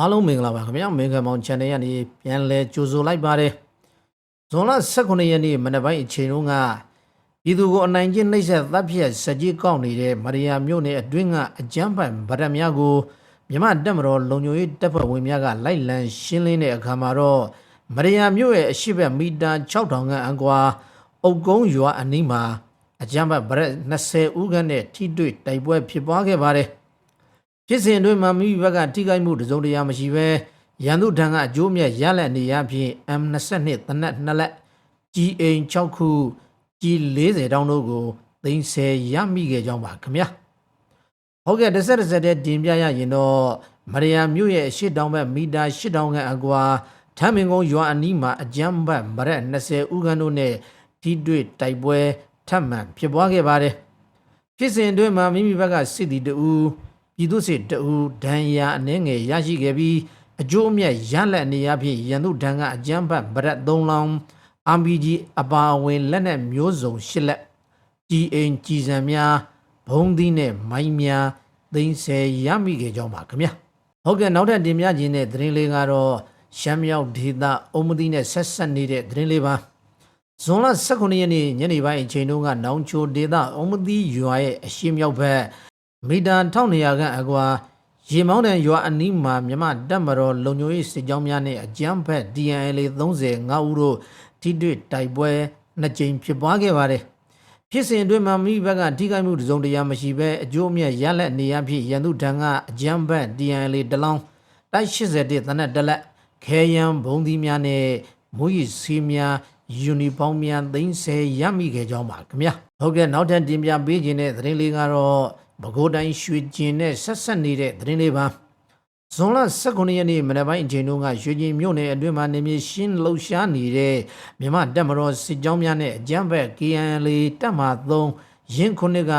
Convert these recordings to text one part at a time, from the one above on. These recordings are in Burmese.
အားလုံးမင်္ဂလာပါခင်ဗျာမင်္ဂလာမောင် channel ကနေပြန်လဲကြိုဆိုလိုက်ပါတယ်ဇွန်လ18ရက်နေ့မနက်ပိုင်းအချိန်တုန်းကပြည်သူကိုအနိုင်ကျင့်နှိပ်စက်တပ်ဖြတ်စကြီးကောက်နေတဲ့မရိယာမြို့နယ်အတွင်းကအကြမ်းဖက်ဗရက်များကိုမြမတက်မတော်လုံခြုံရေးတပ်ဖွဲ့ဝင်များကလိုက်လံရှင်းလင်းတဲ့အခါမှာတော့မရိယာမြို့ရဲ့အရှိတ်မီတာ6000ခန့်အကွာအုတ်ကုန်းရွာအနီးမှာအကြမ်းဖက်ဗရက်20ဦးခန့်နဲ့ထိတွေ့တိုက်ပွဲဖြစ်ပွားခဲ့ပါတယ် ဖြစ်စဉ်အတွင်းမှာမိမိဘက်ကထိခိုက်မှုတစုံတရာမရှိဘဲရန်သူထံကအကျိုးမြတ်ရလက်နေရဖြင့် M22 တနက်2လက် GA 6ခု G40 တောင်းတို့ကိုသိမ်းဆယ်ရမိခဲ့ကြောင်းပါခင်ဗျာဟုတ်ကဲ့တစ်ဆက်တစ်ဆက်တည်းတင်ပြရရင်တော့မရယာမြို့ရဲ့အရှိတောင်ဘက်မီတာ8000ခန့်အကွာထမ်းမင်ကုန်းရွာအနီးမှာအကြမ်းဖက်မရက်20ဦးခန့်တို့နဲ့ထိတွေ့တိုက်ပွဲထပ်မံဖြစ်ပွားခဲ့ပါတယ်ဖြစ်စဉ်အတွင်းမှာမိမိဘက်ကစစ်တီတူ ပြည်သူစစ်တူဒဏ်ရာအနှဲငယ်ရရှိခဲ့ပြီးအကျိုးအမြတ်ရလက်နေရဖြင့်ရန်သူဒဏ်ကအကြမ်းဖက်ဗရက်၃လောင်း RPG အပါအဝင်လက်နက်မျိုးစုံ၈လက်ကြီးအိမ်ကြီးစံများဘုံသီးနဲ့မိုင်းများသိမ်းဆယ်ရမိခဲ့ကြောင်းပါခင်ဗျာဟုတ်ကဲ့နောက်ထပ်တင်ပြခြင်းတဲ့သတင်းလေးကတော့ရှမ်းမြောက်ဒေသအုံမသီးနဲ့ဆက်ဆက်နေတဲ့သတင်းလေးပါဇွန်လ18ရက်နေ့ညနေပိုင်းအချိန်တုန်းကနောင်ချိုဒေသအုံမသီးရွာရဲ့အရှေ့မြောက်ဘက် မီတာ1200ခန့်အကွာရေမောင်းတန်ရွာအနီးမှာမြမတက်မတော်လုံညိုရေးစစ်ကြောင်းများနဲ့အကြမ်းဖက် DNL 35ဦးတို့ထိတွေ့တိုက်ပွဲနှစ်ကြိမ်ဖြစ်ပွားခဲ့ပါတယ်။ဖြစ်စဉ်အတွင်းမှာမိဘက်ကထိခိုက်မှုတစုံတရာမရှိဘဲအကျိုးအမြတ်ရလက်နေရဖြင့်ရန်သူထံကအကြမ်းဖက် DNL တလောင်းတိုက်81တနက်တစ်လက်ခဲယံဘုံသီးများနဲ့မူရီစီများယူနီဖောင်းများသိမ်းဆယ်ရမိခဲ့ကြောင်းပါခင်ဗျာဟုတ်ကဲ့နောက်ထပ်တင်ပြပေးခြင်းတဲ့သတင်းလေးကတော့ ပဲခူးတိုင်းရွှေကျင်နဲ့ဆက်ဆက်နေတဲ့သတင်းလေးပါဇွန်လ18ရက်နေ့မနက်ပိုင်းအချိန်တုန်းကရွှေကျင်မြို့နယ်အတွင်းမှာနေမြေရှင်းလှုပ်ရှားနေတဲ့မြမတက်မတော်စစ်ကြောင်းများနဲ့အကြမ်းဖက် KNL တပ်မှ3ရင်းခုနှစ်က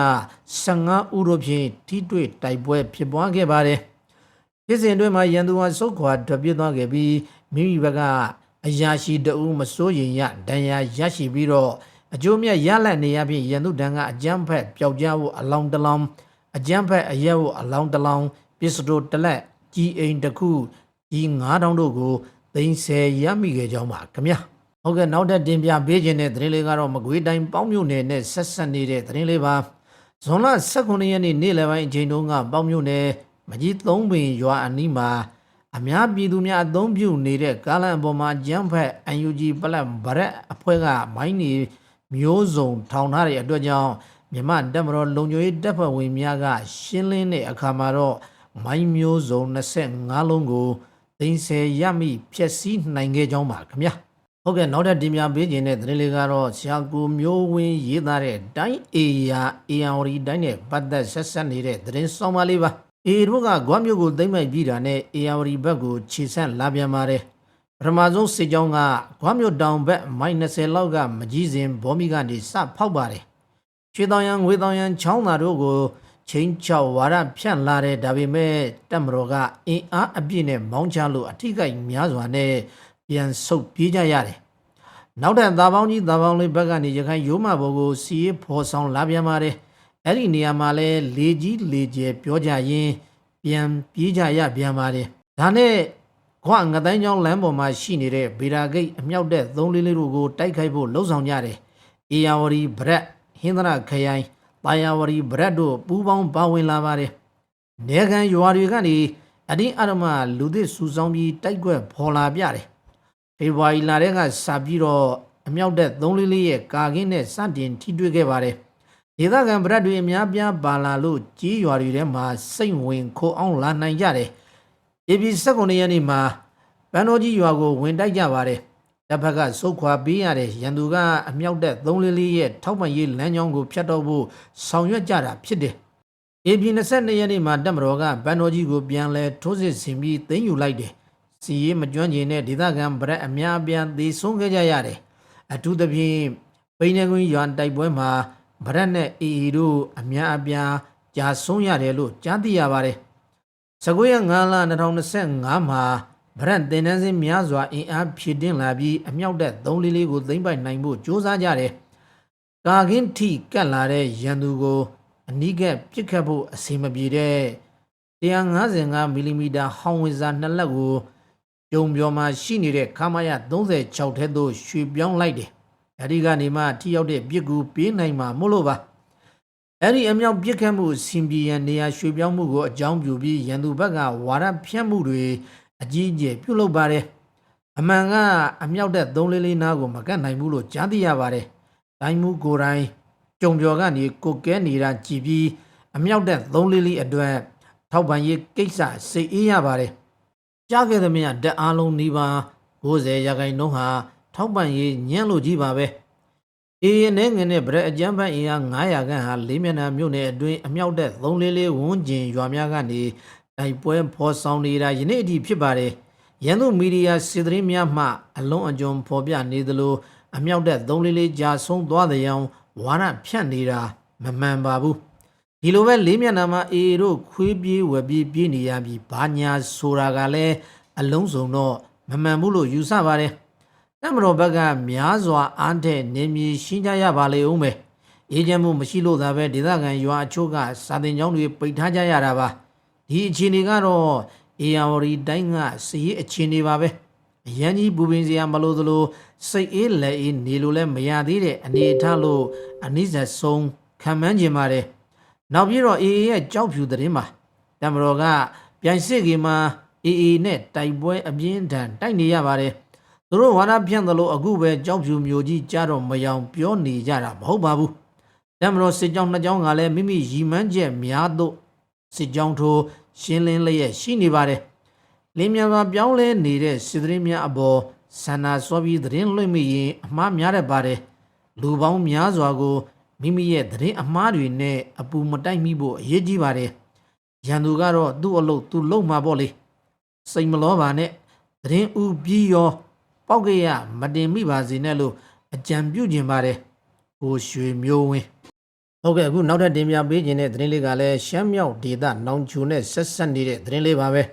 15ဦးတို့ဖြင့်ထိတွေ့တိုက်ပွဲဖြစ်ပွားခဲ့ပါတယ်ဖြစ်စဉ်အတွင်းမှာရန်သူဟာစုတ်ခွာထွက်ပြေးသွားခဲ့ပြီးမိမိဘက်ကအရာရှိတအူးမစိုးရင်ရဒဏ်ရာရရှိပြီးတော့အကျိုးမြတ်ရလက်နေရဖြင့်ရန်သူတန်းကအကြမ်းဖက်ပျောက်ကြားဖို့အလောင်းတလောင်း အကြမ်းဖက်အရက်ဖို့အလောင်းတလောင်းပစ္စတိုတလက်ကြီးအိမ်တစ်ခုကြီး9000တို့ကိုသိမ်းဆယ်ရမိခဲ့ကြောင်းပါခင်ဗျာဟုတ်ကဲ့နောက်ထပ်တင်ပြပေးခြင်းတဲ့သတင်းလေးကတော့မကွေးတိုင်းပေါင်းမြို့နယ်နဲ့ဆက်ဆက်နေတဲ့သတင်းလေးပါဇွန်လ18ရက်နေ့နေ့လယ်ပိုင်းအချိန်တုန်းကပေါ့မြို့နယ်မကြီးသုံးပင်ရွာအနီးမှာအများပြည်သူများအသုံးပြုနေတဲ့ကားလန်အပေါ်မှာဂျမ်ဖက် UNG ပလက်ဗရက်အဖွဲ့ကမိုင်းနေမျိုးစုံထောင်ထားတဲ့အတွက်ကြောင့် မြမတက်မတော်လုံခြုံရေးတပ်ဖွဲ့ဝင်များကရှင်းလင်းတဲ့အခါမှာတော့မိုင်းမျိုးစုံ25လုံးကိုသိမ်းဆယ်ရမိဖျက်ဆီးနိုင်ခဲ့ကြောင်းပါခင်ဗျာဟုတ်ကဲ့နောက်ထပ်တင်ပြပေးခြင်းတဲ့သတင်းလေးကတော့ဆရာကူမျိုးဝင်းရေးသားတဲ့တိုင်းအေယာအေယံဝရီတိုင်းနဲ့ပတ်သက်ဆက်ဆက်နေတဲ့သတင်းဆောင်ပါလေးပါအေတို့ကဂွမ်းမျိုးကိုသိမ့်မိုက်ပြီးတာနဲ့အေယံဝရီဘက်ကိုခြေဆက်လာပြန်ပါတယ်ပထမဆုံးစစ်ကြောင်းကဂွမ်းမျိုးတောင်ဘက်မိုင်20လောက်ကမကြီးစဉ်ဘောမီကနေစဖောက်ပါတယ် ရွှေတောင်ရန်ငွေတောင်ရန်ချောင်းသာတို့ကိုချင်းချောက်ဝါရဖြန့်လာတဲ့ဒါပေမဲ့တက်မတော်ကအင်အားအပြည့်နဲ့မောင်းချလို့အထိကိတ်များစွာနဲ့ပြန်ဆုတ်ပြေးကြရတယ်နောက်ထပ်သားပေါင်းကြီးသားပေါင်းလေးဘက်ကနေရခိုင်ရိုးမဘော်ကိုစီးဖော်ဆောင်လာပြန်ပါတယ်အဲ့ဒီနေရာမှာလဲလေကြီးလေကျယ်ပြောကြရင်ပြန်ပြေးကြရပြန်ပါတယ်ဒါနဲ့ခွငတိုင်းကျောင်းလမ်းပေါ်မှာရှိနေတဲ့ဗေရာဂိတ်အမြောက်တဲ့သုံးလေးလေးတို့ကိုတိုက်ခိုက်ဖို့လှုံ့ဆော်ကြတယ်အေယာဝရီဗရက် ဟင်္ဒရာခရိုင်တာယာဝရီဗရက်တို့ပူးပေါင်းပါဝင်လာပါတယ်နေခံရွာတွေကနေအတင်းအဓမ္မလူသစ်စုဆောင်ပြီးတိုက်ွက်ဖော်လာပြတယ်ဖေဖော်ဝါရီလတဲ့ကစပြီးတော့အမြောက်တဲ့344ရဲ့ကာကင်းနဲ့စတင်ထိတွေ့ခဲ့ပါတယ်။ဒေသခံဗရက်တွေအများပြားပါလာလို့ကြီးရွာတွေထဲမှာစိတ်ဝင်ခိုအောင်လာနိုင်ကြတယ်။ဧပြီ19ရက်နေ့မှာပန်းတော်ကြီးရွာကိုဝင်တိုက်ကြပါတယ်။ တစ်ဖက်ကစုတ်ခွာပေးရတဲ့ရန်သူကအမြောက်တဲ့344ရဲ့ထောက်ပံ့ရေးလမ်းကြောင်းကိုဖျက်တော့ဖို့ဆောင်ရွက်ကြတာဖြစ်တယ်။ AP 22ရက်နေ့မှာတက်မတော်ကဘန်တော်ကြီးကိုပြန်လဲထိုးစစ်ဆင်ပြီးသိမ်းယူလိုက်တယ်။စီရေးမကျွမ်းကျင်တဲ့ဒေသခံဗရက်အများအပြားသေဆုံးခဲ့ကြရတယ်။အထူးသဖြင့်ပိန်းနေကွင်းရွာတိုက်ပွဲမှာဗရက်နဲ့အေအေတို့အများအပြားကြာဆုံးရတယ်လို့ကြားသိရပါတယ်။19ရက်9လ2025မှာ ဗရက်တင်တန်းစင်းများစွာအင်အားဖြည့်တင်းလာပြီးအမြောက်တဲ့344ကိုသိမ်းပိုက်နိုင်ဖို့ကြိုးစားကြတယ်။ကာကင်းထိကတ်လာတဲ့ရန်သူကိုအနီးကပ်ပစ်ခတ်ဖို့အစီမပြေတဲ့155မီလီမီတာဟောင်းဝင်စာနှစ်လက်ကိုကျုံပြော်မှာရှိနေတဲ့ခမာယ36ထဲသို့ရွှေ့ပြောင်းလိုက်တယ်။အဲဒီကနေမှထိရောက်တဲ့ပြစ်ကူပေးနိုင်မှာမို့လို့ပါ။အဲဒီအမြောက်ပြစ်ခတ်မှုစင်ပြေရန်နေရာရွှေ့ပြောင်းမှုကိုအကြောင်းပြုပြီးရန်သူဘက်ကဝါရဖြန့်မှုတွေ အကြီးအကျယ်ပြုလုပ်ပါတယ်။အမှန်ကအမြောက်တဲ့344နားကိုမကတ်နိုင်ဘူးလို့ကြားသိရပါတယ်။တိုင်းမှုကိုယ်တိုင်ကြုံပြော်ကနေကိုကဲနေတာကြည်ပြီးအမြောက်တဲ့344အတွက်ထောက်ပံ့ရေးကိစ္စစိတ်အေးရပါတယ်။ကြားခဲ့သမျှဓာတ်အားလုံးနီးပါး90ရာခိုင်နှုန်းဟာထောက်ပံ့ရေးညံ့လို့ကြီးပါပဲ။အေးရင်နဲ့ငနဲ့ဗရက်အကြမ်းဖက်အင်အား900ခန့်ဟာလေးမျက်နှာမြို့နယ်အတွင်းအမြောက်တဲ့344ဝန်းကျင်ရွာများကနေ တိုက်ပွဲဖော်ဆောင်နေတာယနေ့အထိဖြစ်ပါတယ်။ရန်သူမီဒီယာစစ်သတင်းများမှ အလုံးအကျွံဖော်ပြနေသလိုအမြောက်တဲ့344ကြာဆုံးသွားတဲ့အောင်ဝါရဖြန့်နေတာမမှန်ပါဘူး။ဒီလိုပဲလေးမျက်နှာမှာအေတို့ခွေးပြေးဝက်ပြေးပြေးနေရပြီဘာညာဆိုတာကလည်းအလုံးစုံတော့မမှန်ဘူးလို့ယူဆပါတယ်တမတော်ဘက်ကများစွာအားတဲ့နေမြေရှင်းကြရပါလေဦးမယ်အေဂျင့်မှုမရှိလို့သာပဲဒေသခံရွာအချို့ကစာတင်ကျောင်းတွေပိတ်ထားကြရတာပါ ဒီအခြေအနေကတော့အေယာဝရီတိုင်းကစည်ရေးအခြေအနေပါပဲအရန်ကြီးပူပင်စရာမလိုသလိုစိတ်အေးလက်အေးနေလို့လည်းမရသေးတဲ့အနေအထားလို့အနည်းဆက်ဆုံးခံမှန်းကျင်ပါတယ်နောက်ပြီးတော့အေအေရဲ့ကြောက်ဖြူသတင်းပါတမတော်ကပြိုင်စစ်ကြီးမှာအေအေနဲ့တိုက်ပွဲအပြင်းထန်တိုက်နေရပါတယ်သူတို့ဝါဒဖြန့်သလိုအခုပဲကြောက်ဖြူမျိုးကြီးကြားတော့မယောင်ပြောနေကြတာမဟုတ်ပါဘူးတမတော်စစ်ကြောင်းနှစ်ကြောင်းကလည်းမိမိရီမန်းချက်များတို့ စစ်ကြောင်းထိုးရှင်းလင်းလျက်ရှိနေပါတယ်လင်းမြန်စွာပြောင်းလဲနေတဲ့စစ်သတင်းများအပေါ်ဆန္ဒစွာပြီးသတင်းလွှင့်မိရင်အမှားများတတ်ပါတယ်လူပေါင်းများစွာကိုမိမိရဲ့သတင်းအမှားတွေနဲ့အပူမတိုက်မိဖို့အရေးကြီးပါတယ်ရန်သူကတော့သူ့အလုပ်သူ့လုပ်မှာပေါ့လေစိတ်မလောပါနဲ့သတင်းဥပြီးရောပောက်ကရမတင်မိပါစေနဲ့လို့အကြံပြုခြင်းပါတယ်ကိုရွှေမျိုးဝင်း ဟုတ်ကဲ့အခုနောက်ထပ်တင်ပြပေးခြင်းတဲ့သတင်းလေးကလည်းရှမ်းမြောက်ဒေသနောင်ချူနဲ့ဆက်ဆက်နေတဲ့သတင်းလေးပါပဲ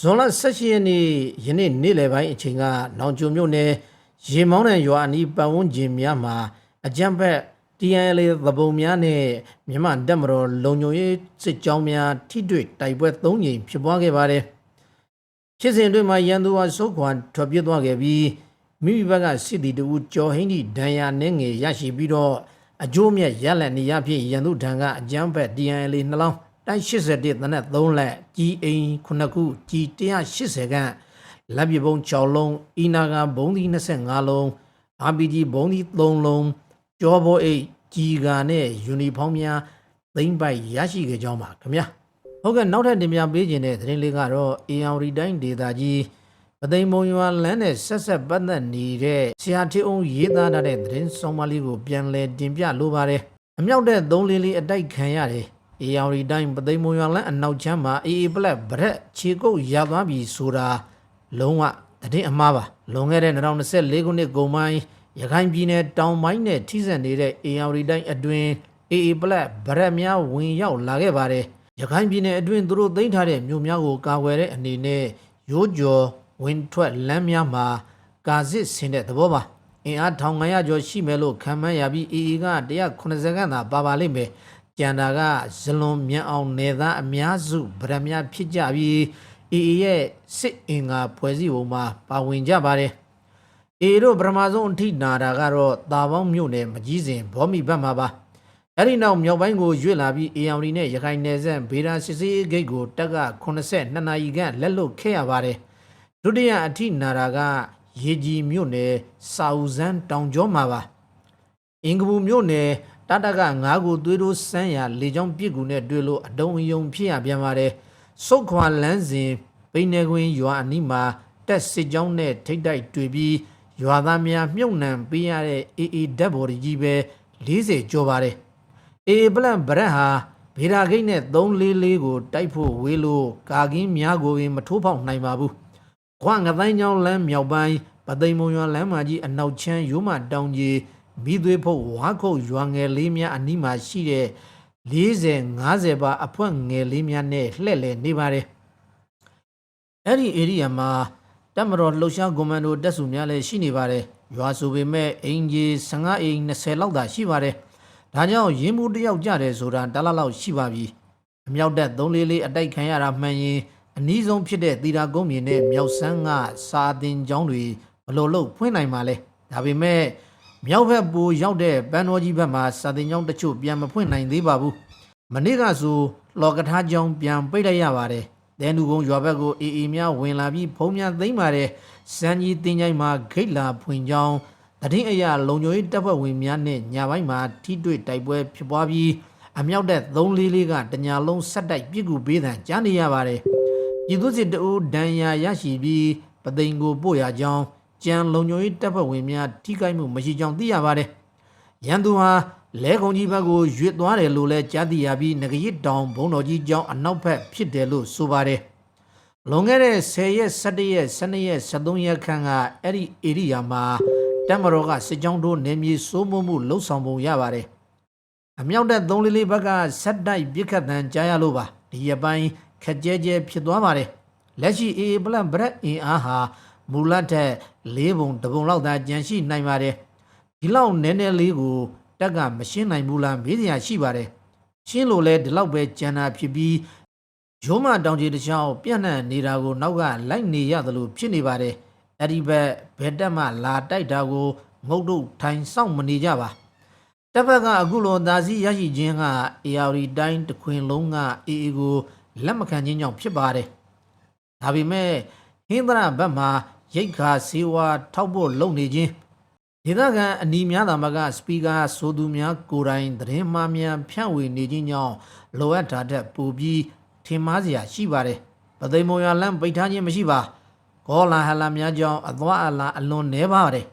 ဇွန်လ18ရက်နေ့ယနေ့နေ့လယ်ပိုင်းအချိန်ကနောင်ချူမြို့နယ်ရေမောင်းတဲ့ရွာအနီးပတ်ဝန်းကျင်များမှာအကြံဖက် TNL သဘုံများနဲ့မြန်မာတပ်မတော်လုံခြုံရေးစစ်ကြောင်းများထိတွေ့တိုက်ပွဲ၃ကြိမ်ဖြစ်ပွားခဲ့ပါတယ်။ဖြစ်စဉ်အတွင်းမှာရန်သူဟာစုခွာထွက်ပြေးသွားခဲ့ပြီးမိမိဘက်ကစစ်တီတူကျော်ဟင်းဒီဒဏ်ရာနဲ့ငယ်ရရှိပြီးတော့ အကျိုးမြတ်ရလက်နေရဖြင့်ရန်သူထံကအကြမ်းဖက် TNL နှလောင်းတိုက်81တနက်3လက်ကြီးအိမ်9ခုကြီး180ခန့်လက်ပြပုံ6လုံးအီနာကဘုံဒီ25လုံး RPG ဘုံဒီ3လုံးကျော်ဘောအိတ်ကြီးကာနဲ့ယူနီဖောင်းများသိမ့်ပိုက်ရရှိခဲ့ကြောင်းပါခင်ဗျာဟုတ်ကဲ့နောက်ထပ်တင်ပြပေးခြင်းတဲ့သတင်းလေးကတော့အေယောင်ရီတိုင်းဒေသကြီး ပသိမ်မုံရွာလမ်းနဲ့ဆက်ဆက်ပတ်သက်နေတဲ့ဆရာထေအောင်ရေးသားထားတဲ့သတင်းဆောင်မလေးကိုပြန်လည်တင်ပြလိုပါတယ်အမြောက်တဲ့သုံးလေးလေးအတိုက်ခံရတယ်အေယောင်ရီတိုင်းပသိမ်မုံရွာလမ်းအနောက်ချမ်းမှာအေအေပလက်ဗရက်ခြေကုပ်ရသွားပြီဆိုတာလုံးဝသတင်းအမှားပါလွန်ခဲ့တဲ့2024ခုနှစ်ကုန်ပိုင်းရခိုင်ပြည်နယ်တောင်ပိုင်းနဲ့ထိစပ်နေတဲ့အေယာရီတိုင်းအတွင်းအေအေပလက်ဗရက်များဝင်ရောက်လာခဲ့ပါတယ်ရခိုင်ပြည်နယ်အတွင်းသူတို့သိမ်းထားတဲ့မြို့များကိုကာကွယ်တဲ့အနေနဲ့ရိုးကျော် ဝင်ထွက်လမ်းများမှာကာစစ်ဆင်တဲ့သဘောပါအင်အား1900ကျော်ရှိမယ်လို့ခန့်မှန်းရပြီးအေအေက190ခန့်သာပါပါလိမ့်မယ်ကျန်တာကဇလွန်မြန်အောင်နေသားအများစုဗရက်များဖြစ်ကြပြီးအေအေရဲ့စစ်အင်္ဂါဖွဲ့စည်းပုံမှာပါဝင်ကြပါတယ်အေတို့ပထမဆုံးအထိနာတာကတော့တာပေါင်းမြို့နယ်မကြီးစဉ်ဘောမီဘက်မှာပါအဲ့ဒီနောက်မြောက်ပိုင်းကိုရွေ့လာပြီးအေယောင်ရီနဲ့ရခိုင်နယ်စပ်ဗေဒာစစ်စေးဂိတ်ကိုတက်က82နာရီခန့်လက်လွတ်ခဲ့ရပါတယ် ဒုတိယအထိနာတာကရေကြီးမြို့နယ်စာဦးစန်းတောင်ကျောမှာပါအင်္ဂပူမြို့နယ်တတက9ကိုသွေးတိုးစမ်းရလေကြောင်းပြစ်ကူနဲ့တွေ့လို့အတုံအယုံဖြစ်ရပြန်ပါတယ်စုတ်ခွာလန်းစဉ်ပိနေကွင်းရွာအနီးမှာတက်စစ်ကြောင်းနဲ့ထိတ်တိုက်တွေ့ပြီးရွာသားများမြုပ်နှံပေးရတဲ့အေအေဓာတ်ဘော်ကြီးပဲ40ကျော်ပါတယ်အေပလန်ဗရက်ဟာဗေဒာဂိတ်နဲ့344ကိုတိုက်ဖို့ဝေးလို့ကာကင်းများကိုပင်မထိုးဖောက်နိုင်ပါဘူး ခွန်ငတိုင်းကျောင်းလမ်းမြောက်ပိုင်းပသိမ်မုံရွာလမ်းမကြီးအနောက်ချမ်းရိုးမတောင်ကြီးမိသွေးဖို့ဝါခုတ်ရွာငယ်လေးများအနီးမှာရှိတဲ့40 50ပါအဖွက်ငယ်လေးများနဲ့လှည့်လည်နေပါတယ်အဲ့ဒီ area မှာတပ်မတော်လှုပ်ရှားကွန်မန်ဒိုတပ်စုများလည်းရှိနေပါတယ်ရွာဆိုပေမဲ့အင်ဂျီ15အိမ်20လောက်သာရှိပါတယ်ဒါကြောင့်ရင်းမှုတယောက်ကြတယ်ဆိုတာတလားလောက်ရှိပါပြီအမြောက်တပ်344အတိုက်ခံရတာမှန်ရင် အနည်းဆုံးဖြစ်တဲ့သီတာကုန်းမြေနဲ့မြောက်ဆန်းကစာတင်ကျောင်းတွေဘယ်လို့လို့ဖွင့်နိုင်မှာလဲဒါပေမဲ့မြောက်ဘက်ပူရောက်တဲ့ပန်းတော်ကြီးဘက်မှာစာတင်ကျောင်းတချို့ပြန်မဖွင့်နိုင်သေးပါဘူးမနေ့ကဆိုလော်ကထားကျောင်းပြန်ပိတ်လိုက်ရပါတယ်တဲနူကုန်းရွာဘက်ကိုအေးအေးများဝင်လာပြီးဖုံးများသိမ့်ပါတယ်စံကြီးတင်ချိုင်းမှာဂိတ်လာဖွင့်ကျောင်းတရင်အရာလုံခြုံရေးတပ်ဖွဲ့ဝင်များနဲ့ညပိုင်းမှာထိတွေ့တိုက်ပွဲဖြစ်ပွားပြီးအမြောက်တဲ့344ကတညာလုံးဆက်တိုက်ပြစ်ကူပေးတဲ့ကြားနေရပါတယ် ပြည်သူစစ်တအူဒဏ်ရာရရှိပြီးပသိမ်ကိုပို့ရကြောင်းကြံလုံခြုံရေးတပ်ဖွဲ့ဝင်များထိခိုက်မှုမရှိကြောင်းသိရပါတယ်ရန်သူဟာလဲကုံကြီးဘက်ကိုရွေ့သွားတယ်လို့လည်းကြားသိရပြီးငကရစ်တောင်ဘုံတော်ကြီးကျောင်းအနောက်ဘက်ဖြစ်တယ်လို့ဆိုပါတယ်လွန်ခဲ့တဲ့10ရက်17ရက်12ရက်13ရက်ခန့်ကအဲ့ဒီဧရိယာမှာတက်မတော်ကစစ်ကြောင်းတို့နေမြေစိုးမိုးမှုလှုပ်ဆောင်ပုံရပါတယ်အမြောက်တဲ့344ဘက်ကဆက်တိုက်ပြစ်ခတ်တန်ကြားရလို့ပါဒီရပိုင်း ခက်ကြဲကြဲဖြစ်သွားပါတယ်လက်ရှိ AA ပလန်ဘရက်အင်အားဟာမူလထက်၄ပုံတပုံလောက်သာကျန်ရှိနိုင်ပါတယ်ဒီလောက်နည်းနည်းလေးကိုတက်ကမရှင်းနိုင်ဘူးလားမေးစရာရှိပါတယ်ရှင်းလို့လဲဒီလောက်ပဲကျန်တာဖြစ်ပြီးရိုးမတောင်ကြီးတစ်ချောင်းပြန့်နှံ့နေတာကိုနောက်ကလိုက်နေရသလိုဖြစ်နေပါတယ်အဲ့ဒီဘက်ဘယ်တက်မှလာတိုက်တာကိုငုတ်တို့ထိုင်စောင့်မနေကြပါတစ်ဖက်ကအခုလိုသာစီရရှိခြင်းက AR တိုင်းတစ်ခွင်လုံးက AA ကို လက်မခံခြင်းကြောင့်ဖြစ်ပါတယ်ဒါပေမဲ့ဟင်းသရဘက်မှာရိတ်ခါစေဝါထောက်ဖို့လုပ်နေခြင်းဒေသခံအနီးများသာမကစပီကာဆိုသူများကိုယ်တိုင်သတင်းမှားများဖြန့်ဝေနေခြင်းကြောင့်လိုအပ်တာတဲ့ပူပြီးထင်မှားစရာရှိပါတယ်ပသိမ်မုံရလမ်းပိတ်ထားခြင်းမရှိပါဂေါလာဟလာများကြောင့်အသွားအလာအလွန်နှဲပါတယ်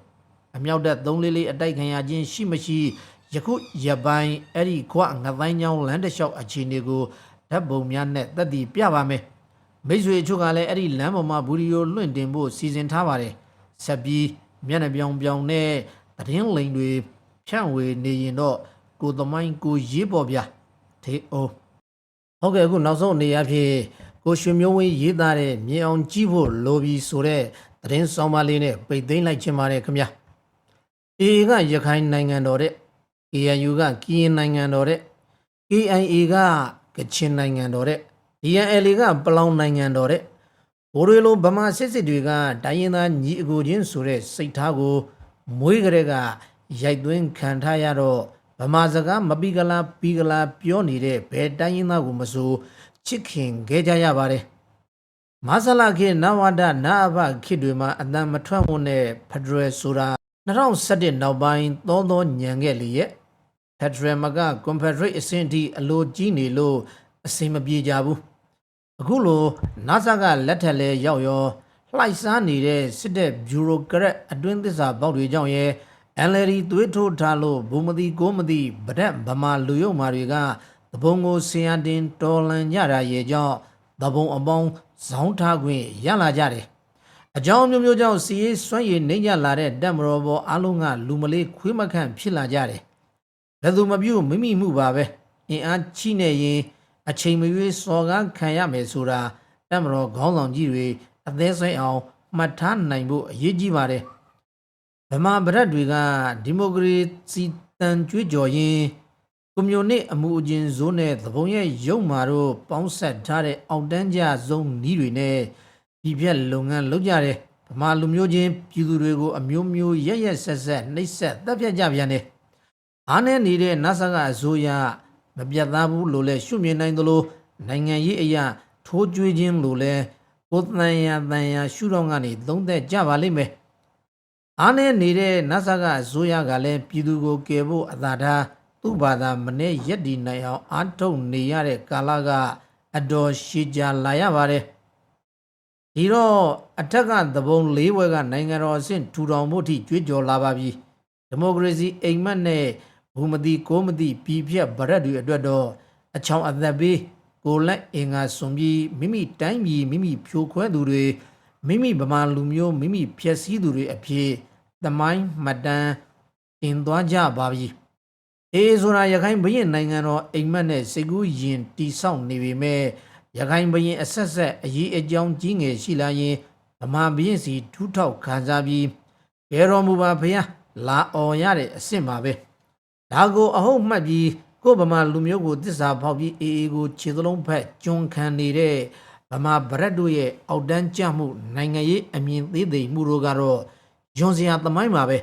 အမြောက်တဲ့344အတိုက်ခံရခြင်းရှိမရှိယခုရပိုင်းအဲ့ဒီခွငတိုင်းကြောင်းလမ်းတစ်လျှောက်အခြေအနေကို ဓာတ်ပုံများနဲ့သက်တည်ပြပါမယ်မိတ်ဆွေအချို့ကလည်းအဲ့ဒီလမ်းပေါ်မှာဗီဒီယိုလွှင့်တင်ဖို့စီစဉ်ထားပါတယ်ဆက်ပြီးမျက်နှာပြောင်ပြောင်နဲ့သတင်းလိန်တွေဖြန့်ဝေနေရင်တော့ကိုသမိုင်းကိုရေးပေါ်ဗျထေအိုးဟုတ်ကဲ့အခုနောက်ဆုံးအနေအဖြစ်ကိုရွှေမျိုးဝင်းရေးသားတဲ့မြေအောင်ကြည့်ဖို့လိုပြီဆိုတဲ့သတင်းဆောင်ပါလေးနဲ့ပိတ်သိမ်းလိုက်ခြင်းပါတယ်ခင်ဗျာအေကရခိုင်နိုင်ငံတော်တဲ့ KNU ကကရင်နိုင်ငံတော်တဲ့ KIA က ကချင်နိုင်ငံတော်တဲ့ DNL ကပလောင်နိုင်ငံတော်တဲ့ဘိုးတွေလိုဗမာစစ်စစ်တွေကတိုင်းရင်းသားညီအကိုချင်းဆိုတဲ့စိတ်ထားကိုမွေးကြတဲ့ကရိုက်သွင်းခံထားရတော့ဗမာစကားမပီကလာပီကလာပြောနေတဲ့ဘယ်တိုင်းရင်းသားကိုမဆိုချစ်ခင်ခဲ့ကြရပါတယ်မဆလာခေနဝဒနာအဘခေတ်တွေမှာအတန်မထွက်ဝန်းတဲ့ဖဒရယ်ဆိုတာ2017နောက်ပိုင်းသောသောညံခဲ့လေရဲ့ ဖက်ဒရယ်မကကွန်ဖက်ဒရိတ်အဆင့်ထိအလိုကြီးနေလို့အစင်မပြေကြဘူးအခုလို NASA ကလက်ထက်လဲရောက်ရောလှိုက်စားနေတဲ့စစ်တပ်ဘျူရိုကရက်အတွင်းသစ္စာပေါက်တွေကြောင့်ရဲ NLD သွေးထိုးထားလို့ဘုံမတိကိုမတိဗဒက်ဗမာလူယုံမာတွေကသဘုံကိုဆင်ရတင်တော်လန်ကြတာရဲ့ကြောင့်သဘုံအပေါင်းဇောင်းထားခွင့်ရလာကြတယ်အကြောင်းမျိုးမျိုးကြောင့်စီရေးစွန့်ရည်နှိမ့်ညလာတဲ့တက်မတော်ပေါ်အလုံးကလူမလေးခွေးမခန့်ဖြစ်လာကြတယ် ဘယ်သူမပြုတ်မိမိမှုပါပဲအင်အားချိနေရင်အချိန်မရွေးစော်ကားခံရမယ်ဆိုတာတက်မတော်ခေါင်းဆောင်ကြီးတွေအသေးစိတ်အောင်မှတ်ထားနိုင်ဖို့အရေးကြီးပါတယ်ဗမာဗရက်တွေကဒီမိုကရေစီတန်ကြွေးကြော်ရင်းကွန်မြူနစ်အမှုအကျဉ်ဇိုးနဲ့သဘုံရဲ့ရုပ်မာတို့ပေါင်းဆက်ထားတဲ့အောက်တန်းကြဆုံးနီးတွေနဲ့ဒီပြက်လုပ်ငန်းလုပ်ကြတယ်ဗမာလူမျိုးချင်းပြည်သူတွေကိုအမျိုးမျိုးရက်ရက်ဆက်ဆက်နှိပ်စက်တပ်ဖြတ်ကြပြန်တယ် အားနဲ့နေတဲ့နတ်ဆကအစိုးရမပြတ်သားဘူးလို့လဲရှုမြင်နိုင်သလိုနိုင်ငံရေးအရာထိုးကြွေးခြင်းလို့လဲကိုယ်တန်ရတန်ရရှုတော့ကနေသုံးသက်ကြပါလိမ့်မယ်အားနဲ့နေတဲ့နတ်ဆကအစိုးရကလည်းပြည်သူကိုကယ်ဖို့အသာထားသူ့ဘာသာမနဲ့ရက်ဒီနိုင်အောင်အားထုတ်နေရတဲ့ကာလကအတော်ရှည်ကြာလာရပါတယ်ဒီတော့အထက်ကသဘုံလေးဘွဲကနိုင်ငံတော်အဆင့်ထူထောင်မှုထိကြွေးကြော်လာပါပြီဒီမိုကရေစီအိမ်မက်နဲ့ ဘူမတိကိုမတိပြည်ပြက်ဗရက်တွေအတွက်တော့အချောင်အသက်ပေးကိုလက်အင်္ဂါစွန်ပြီးမိမိတိုင်းပြည်မိမိဖြိုခွဲသူတွေမိမိဗမာလူမျိုးမိမိဖျက်ဆီးသူတွေအဖြစ်သမိုင်းမှတ်တမ်းတင်သွားကြပါပြီအေးဆိုတာရခိုင်ဘရင်နိုင်ငံတော်အိမ်မက်နဲ့စေကူးရင်တီဆောက်နေပေမဲ့ရခိုင်ဘရင်အဆက်ဆက်အရေးအကြောင်းကြီးငယ်ရှိလာရင်ဗမာဘရင်စီထူးထောက်ခံစားပြီးဘယ်တော်မူပါဖျားလာអော်ရတဲ့အစ်စ်ပါပဲ ဒါကိုအဟုတ်မှတ်ပြီးကိုဗမာလူမျိုးကိုတစ္ဆာဖောက်ပြီးအေအေကိုခြေသလုံးဖက်ကျွန်းခံနေတဲ့ဗမာဗရက်တို့ရဲ့အောက်တန်းကြမှုနိုင်ငံရေးအမြင်သေးသိမ်မှုတို့ကတော့ယွန်စရာသမိုင်းပါပဲ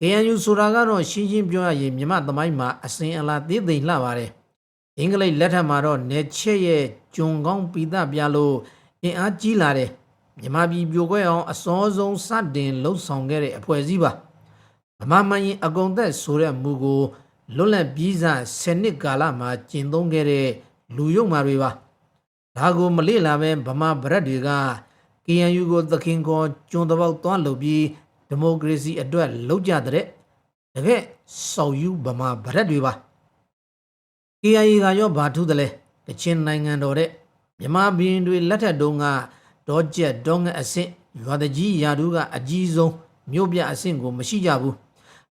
KNU ဆိုတာကတော့ရှင်းရှင်းပြောရရင်မြမသမိုင်းမှာအစဉ်အလာသေးသိမ်လှပါတယ်အင်္ဂလိပ်လက်ထက်မှာတော့နေချက်ရဲ့ဂျွန်ကောင်းပိသပြလို့အင်အားကြီးလာတယ်မြမပြည်ပြိုကွဲအောင်အစောဆုံးစတင်လှုပ်ဆောင်ခဲ့တဲ့အဖွဲ့အစည်းပါ ဗမာမှန်ရင်အကုန်သက်ဆိုတဲ့မူကိုလွတ်လပ်ပြီးစား10နှစ်ကာလမှာကျင့်သုံးခဲ့တဲ့လူယုံမာတွေပါဒါကိုမလေ့လာပဲဗမာဗရက်တွေက KNU ကိုသခင်ခေါ်ကျွန်းတပေါက်သွားလုပ်ပြီးဒီမိုကရေစီအတွက်လုပ်ကြတဲ့တကယ်စောက်ယူဗမာဗရက်တွေပါ KIA ကရောဘာထူးတယ်လဲတချင်းနိုင်ငံတော်တဲ့မြမဘီရင်တွေလက်ထက်တုန်းကဒေါ်ကျက်ဒေါငှက်အဆင့်ရွာတကြီးယာတူးကအကြီးဆုံးမြို့ပြအဆင့်ကိုမရှိကြဘူး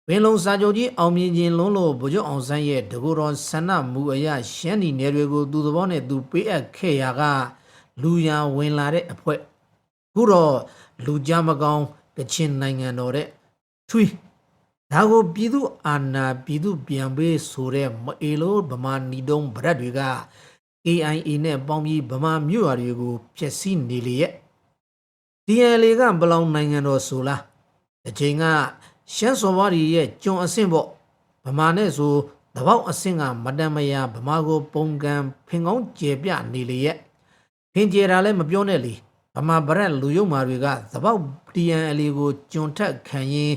ပင်လုံစာချုပ်ကြီးအောင်မြင်ခြင်းလုံးလို့ဗိုလ်ချုပ်အောင်ဆန်းရဲ့တကူတော်ဆန္ဒမူအရရှမ်းပြည်နယ်တွေကိုသူသဘောနဲ့သူပေးအပ်ခဲ့ရာကလူရန်ဝင်လာတဲ့အဖွဲ့ခုတော့လူကြမကောင်းကချင်နိုင်ငံတော်တဲ့ထွီဒါကိုပြည်သူအာဏာပြည်သူပြန်ပေးဆိုတဲ့မအေလို့ဗမာနီတုံးဗရက်တွေက AIA နဲ့ပေါင်းပြီးဗမာမြို့ရွာတွေကိုဖျက်ဆီးနေလေရဲ့ DNL ကဘလောင်နိုင်ငံတော်ဆိုလားအချိန်က ရှမ်းစော်ဘွားတွေရဲ့ကျွန်အဆင့်ပေါ့ဗမာနဲ့ဆိုတပေါက်အဆင့်ကမတန်မယာဗမာကိုပုံကံဖင်ကောင်းကျေပြနေလေရဲ့ဖင်ကျေတာလည်းမပြောနဲ့လေဗမာဗရက်လူယုံမာတွေကသပေါက် DNL ကိုကျွန်ထက်ခံရင်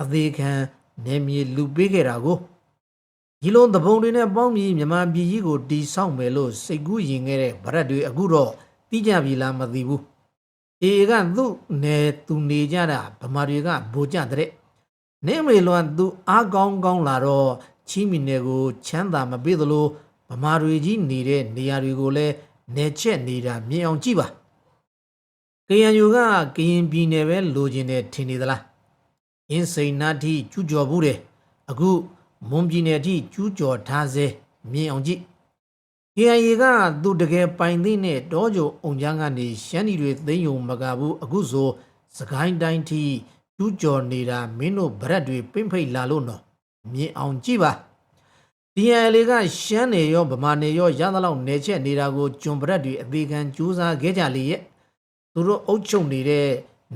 အသေးခံနေမြေလူပေးခဲ့တာကိုဒီလိုသဘုံတွေနဲ့ပေါင်းပြီးမြန်မာပြည်ကြီးကိုတီဆောက်မယ်လို့စိတ်ကူးရင်ခဲ့တဲ့ဗရက်တွေအခုတော့တိကြပြီလားမသိဘူးအေကသူ့နယ်သူနေကြတာဗမာတွေကဗိုလ်ကြတဲ့ နေမေလွန်သူအားကောင်းကောင်းလာတော့ချီးမီနယ်ကို ချမ်းသာမပေးသလိုဗမာတွေကြီးနေတဲ့နေရာတွေကိုလည်းနေချက်နေတာမြင်အောင်ကြည့်ပါ KNU ကကရင်ပြည်နယ်ပဲလိုချင်တယ်ထင်နေသလားအင်းစိန်နာတိကျူးကျော်ဘူးတယ်အခုမွန်ပြည်နယ်အထိကျူးကျော်ထားစေမြင်အောင်ကြည့် KNU ကသူတကယ်ပိုင်သိနဲ့တောကြုံအုံချမ်းကနေရှမ်းပြည်တွေသိမ်းယုံမကဘူးအခုဆိုစကိုင်းတိုင်းထိ ကျူးကျော်နေတာမင်းတို့ဗရက်တွေပြိမ့်ဖိတ်လာလို့နော်မြင်အောင်ကြည့်ပါ DNL ကရှမ်းနေရောဗမာနေရောရသလောက်နေချက်နေတာကိုဂျွန်ဗရက်တွေအသေးခံကြိုးစားခဲ့ကြလေရဲ့သူတို့အုပ်ချုပ်နေတဲ့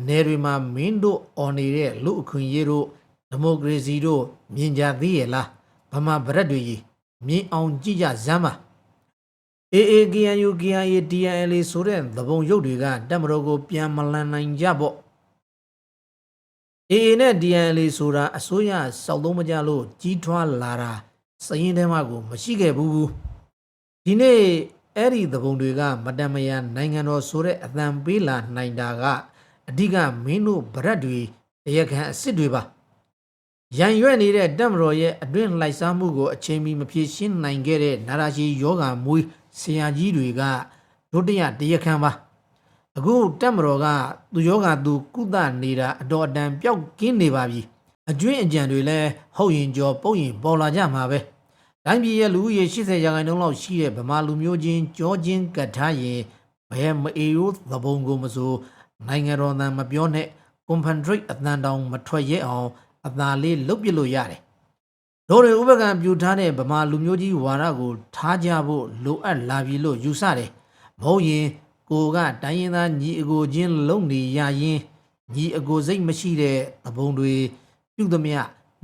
နယ်တွေမှာမင်းတို့အော်နေတဲ့လူအခွင့်အရေးတို့ဒီမိုကရေစီတို့မြင်ကြသေးရဲ့လားဗမာဗရက်တွေကြီးမြင်အောင်ကြည့်ကြစမ်းပါ AAKNU KIA DNL ဆိုတဲ့သဘုံရုပ်တွေကတက်မတော်ကိုပြန်မလန်နိုင်ကြပေါ့ AA နဲ့ DNL ဆိုတာအစိုးရစောက်သုံးမကြလို့ကြီးထွားလာတာစရင်ထဲမှာကို မရှိခဲ့ဘူးဒီနေ့အဲ့ဒီသဘုံတွေက မတန်မယနိုင်ငံတော်ဆိုတဲ့အသံပေးလာနိုင်တာကအဓိကမင်းတို့ဗရက်တွေတရားခံအစ်စ်တွေပါရန်ရွက်နေတဲ့တက်မတော်ရဲ့အတွင်းလိုက်စားမှုကိုအချိန်မီမဖြေရှင်းနိုင်ခဲ့တဲ့နာရာရှိယောဂမွေးဆရာကြီးတွေကဒုတိယတရားခံပါ အခုတက်မတော်ကသူယောဂသူကုသနေတာအတော်အတန်ပျောက်ကင်းနေပါပြီအကျွင်းအကြံတွေလည်းဟုတ်ရင်ကြောပုတ်ရင်ပေါ်လာကြမှာပဲတိုင်းပြည်ရဲ့လူဦးရေ80ရာခိုင်နှုန်းလောက်ရှိတဲ့ဗမာလူမျိုးချင်းကြောချင်းကတ်ထားရင်ဘယ်မအေရိုးသဘုံကိုမဆိုနိုင်ငံတော်သံမပြောနဲ့ကွန်ဖန်ထရိတ်အတန်တောင်မထွက်ရဲအောင်အသာလေးလုတ်ပစ်လို့ရတယ်။တို့တွေဥပကံပြူထားတဲ့ဗမာလူမျိုးကြီးဝါဒကို ထားကြဖို့လိုအပ်လာပြီလို့ယူဆတယ်။မဟုတ်ရင် ကိုကတိုင်းရင်းသားညီအကိုချင်းလုံနေရရင်ညီအကိုစိတ်မရှိတဲ့သဘုံတွေပြုသမျှ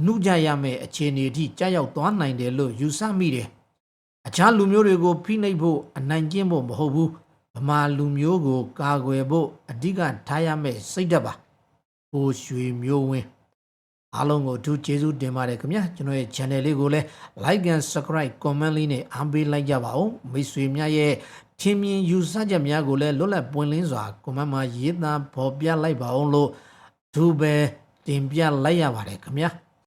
နှုကြရမယ့်အခြေအနေအထိကြာရောက်သွားနိုင်တယ်လို့ယူဆမိတယ်။အခြားလူမျိုးတွေကိုဖိနှိပ်ဖို့အနိုင်ကျင့်ဖို့မဟုတ်ဘူး။ဗမာလူမျိုးကို ကာကွယ်ဖို့အဓိကထားရမယ့်စိတ်ဓာတ်ပါ။ဟိုရွှေမျိုးဝင်းအားလုံးကိုအထူးကျေးဇူးတင်ပါတယ်ခင်ဗျာကျွန်တော်ရဲ့ channel လေးကိုလည်း like and subscribe comment လေးနဲ့အားပေးလိုက်ကြပါဦးမိတ်ဆွေများရဲ့ ထင်မြင်ယူဆချက်များကိုလည်းလွတ်လပ်ပွင့်လင်းစွာ comment မှာရေးသားဖော်ပြလိုက်ပါအောင်လို့အထူးပဲတင်ပြလိုက်ရပါတယ်ခင်ဗျာ